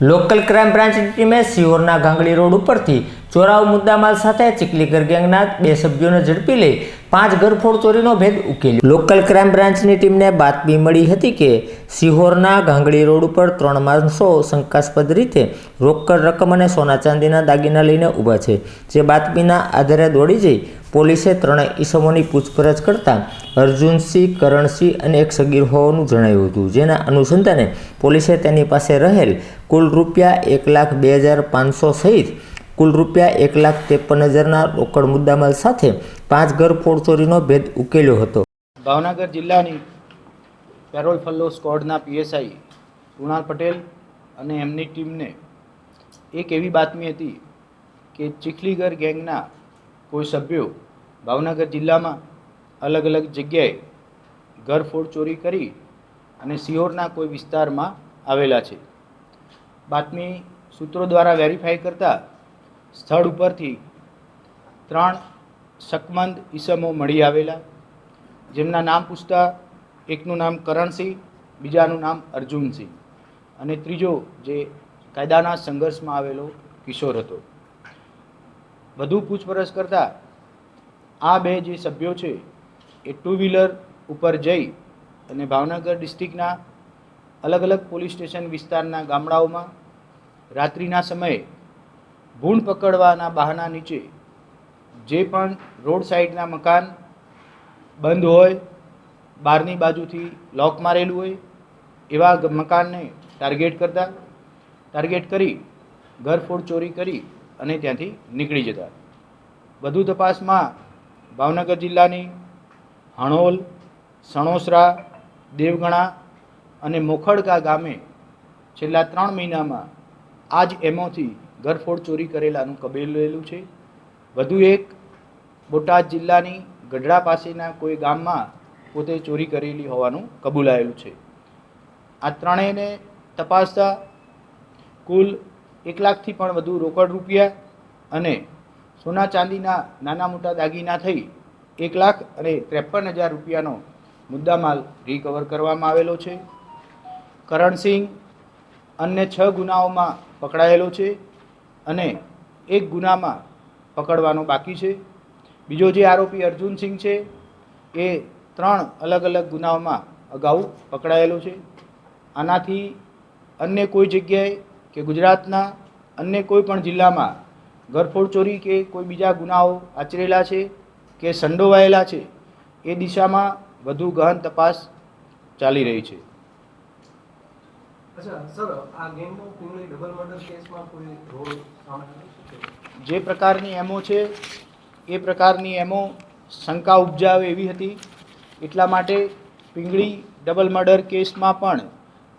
Local crime બ્રાન્ચની ટીમે સિહોરના ગાંગડી road ઉપરથી ચોરાવ મુદ્દામાલ સાથે ચીકલીગર ગેંગના બે સભ્યોને ઝડપી લઈ પાંચ ઘરફોડ ચોરીનો ભેદ ઉકેલ્યો. લોકલ ક્રાઇમ બ્રાન્ચની ટીમને બાતમી મળી હતી કે સિહોરના ગાંગડી રોડ ઉપર ત્રણ માણસો શંકાસ્પદ રીતે રોકડ રકમ અને સોના ચાંદીના દાગીના લઈને ઊભા છે. જે બાતમીના આધારે દોડી જઈ પોલીસે ત્રણેય ઈસમોની પૂછપરછ કરતા અર્જુનસિંહ, કરણસિંહ અને એક સગીર હોવાનું જણાવ્યું હતું. જેના અનુસંધાને પોલીસે તેની પાસે રહેલ કુલ રૂપિયા એક લાખ બે હજાર પાંચસો સહિત કુલ રૂપિયા એક લાખ ત્રેપન હજારના રોકડ મુદ્દામાલ સાથે પાંચ ઘર ફોડચોરીનો ભેદ ઉકેલ્યો હતો. ભાવનગર જિલ્લાની પેરોલ ફલ્લો સ્કોડના પીએસઆઈ કૃણાલ પટેલ અને એમની ટીમને એક એવી બાતમી હતી કે ચીખલીગર ગેંગના કોઈ સભ્યો ભાવનગર જિલ્લામાં અલગ અલગ જગ્યાએ ઘરફોડ ચોરી કરી અને સિહોરના કોઈ વિસ્તારમાં આવેલા છે. બાતમી સૂત્રો દ્વારા વેરીફાઈ કરતા સ્થળ ઉપરથી ત્રણ શકમંદ ઈસમો મળી આવેલા. જેમના નામ પૂછતા એકનું નામ કરણસિંહ, બીજાનું નામ અર્જુનસિંહ અને ત્રીજો જે કાયદાના સંઘર્ષમાં આવેલો કિશોર હતો. વધુ પૂછપરછ કરતાં આ બે જે સભ્યો છે એ ટુ વ્હીલર ઉપર જઈ અને ભાવનગર ડિસ્ટ્રિક્ટના અલગ અલગ પોલીસ સ્ટેશન વિસ્તારના ગામડાઓમાં રાત્રિના સમયે ભૂંડ પકડવાના બહાના નીચે જે પણ રોડ સાઈડના મકાન બંધ હોય, બહારની બાજુથી લોક મારેલું હોય, એવા મકાનને ટાર્ગેટ કરતા, ટાર્ગેટ કરી ઘરફોડ ચોરી કરી અને ત્યાંથી નીકળી જતા. વધુ તપાસમાં ભાવનગર જિલ્લાની હણોલ, સણોસરા, દેવગણા અને મોખડકા ગામે છેલ્લા ત્રણ મહિનામાં આ જ એમોથી ઘરફોડ ચોરી કરેલાનું કબેલેલું છે. વધુ એક, બોટાદ જિલ્લાની ગઢડા પાસેના કોઈ ગામમાં પોતે ચોરી કરેલી હોવાનું કબૂલાયેલું છે. આ ત્રણેયને તપાસતા કુલ એક લાખથી પણ વધુ રોકડ રૂપિયા અને સોના ચાંદીના નાના મોટા દાગીના થઈ એક લાખ અને ત્રેપન હજાર રૂપિયાનો મુદ્દામાલ રિકવર કરવામાં આવેલો છે. કરણસિંહ અન્ય છ ગુનાઓમાં પકડાયેલો છે. અને એક ગુનામાં પકડવાનો બાકી છે. બીજો જે આરોપી અર્જુનસિંહ છે, એ ત્રણ અલગ અલગ ગુનાઓમાં અગાઉ પકડાયેલો છે. આનાથી અન્ય કોઈ જગ્યાએ કે ગુજરાતના અન્ય કોઈ પણ જિલ્લામાં ઘરફોડ ચોરી કે કોઈ બીજા ગુનાઓ આચરેલા છે કે સંડોવાયેલા છે, એ દિશામાં વધુ ગહન તપાસ ચાલી રહી છે અચ્છા સર આ ગેંગનો પિંગળી ડબલ મર્ડર કેસમાં કોઈ રોલ સામે આવી શકે જે પ્રકારની એમો છે, એ પ્રકારની એમો શંકા ઉપજાવે એવી હતી. એટલા માટે પિંગળી ડબલ મર્ડર કેસમાં પણ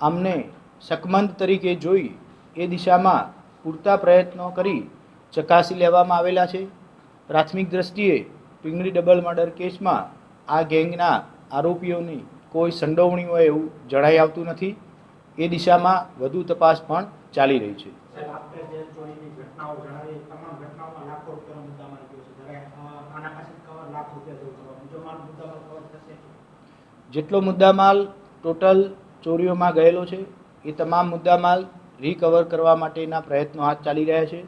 આમને શકમંદ તરીકે જોઈ એ દિશામાં પૂરતા પ્રયત્નો કરી ચકાસી લેવામાં આવેલા છે. પ્રાથમિક દ્રષ્ટિએ પિંગળી ડબલ મર્ડર કેસમાં આ ગેંગના આરોપીઓની કોઈ સંડોવણી હોય એવું જણાઈ આવતું નથી. એ દિશામાં વધુ તપાસ પણ ચાલી રહી છે. જેટલો મુદ્દામાલ ટોટલ ચોરીઓમાં ગયેલો છે એ તમામ મુદ્દામાલ રિકવર કરવા માટેના પ્રયત્નો હાથ ચાલી રહ્યા છે.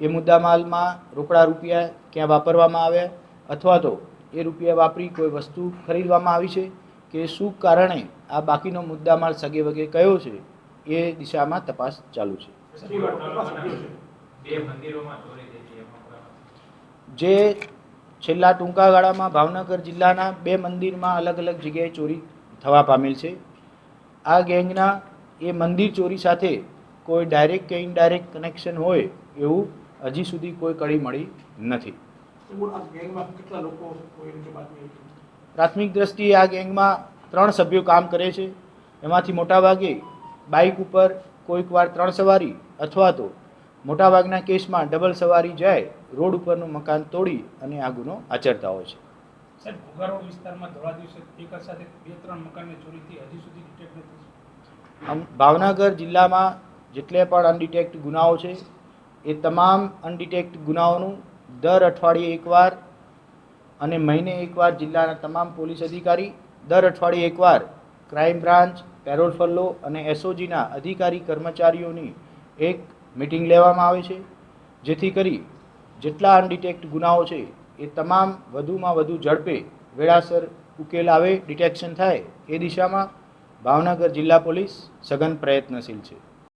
એ મુદ્દામાલમાં રોકડા રૂપિયા ક્યાં વાપરવામાં આવ્યા અથવા તો એ રૂપિયા વાપરી કોઈ વસ્તુ ખરીદવામાં આવી છે? કે શું કારણે આ બાકીનો મુદ્દામાલ સગે વગે કયો છે એ દિશામાં તપાસ ચાલુ છે. જે છેલ્લા ટૂંકા ગાળામાં ભાવનગર જિલ્લાના બે મંદિરમાં અલગ અલગ જગ્યાએ ચોરી થવા પામેલ છે. આ ગેંગના એ મંદિર ચોરી સાથે કોઈ ડાયરેક્ટ કે ઇનડાયરેક્ટ કનેક્શન હોય એવું હજી સુધી કોઈ કડી મળી નથી. પ્રાથમિક દ્રષ્ટિએ આ ગેંગમાં ત્રણ સભ્યો કામ કરે છે. એમાંથી મોટાભાગે બાઇક ઉપર કોઈક વાર ત્રણ સવારી અથવા તો મોટાભાગના કેસમાં ડબલ સવારી જાય રોડ ઉપરનું મકાન તોડી અને આ ગુનો આચરતા હોય છે. સાહેબ ઘોઘા રોડ વિસ્તારમાં ધોળા દિવસે એક સાથે બે ત્રણ મકાનની ચોરી હજી સુધી ડિટેક્ટ નથી આમ ભાવનગર જિલ્લામાં જેટલે પણ અનડિટેક્ટ ગુનાઓ છે એ તમામ અનડિટેક્ટ ગુનાઓનું દર અઠવાડિયે એકવાર અને મહિને એકવાર જિલ્લાના તમામ પોલીસ અધિકારી દર અઠવાડિયે એકવાર ક્રાઇમ બ્રાન્ચ, પેરોલ ફલ્લો અને એસઓજીના અધિકારી કર્મચારીઓની એક મિટિંગ લેવામાં આવે છે, જેથી કરી જેટલા અનડિટેક્ટ ગુનાઓ છે એ તમામ વધુમાં વધુ ઝડપે વેળાસર ઉકેલ આવે, ડિટેક્શન થાય એ દિશામાં ભાવનગર જિલ્લા પોલીસ સઘન પ્રયત્નશીલ છે.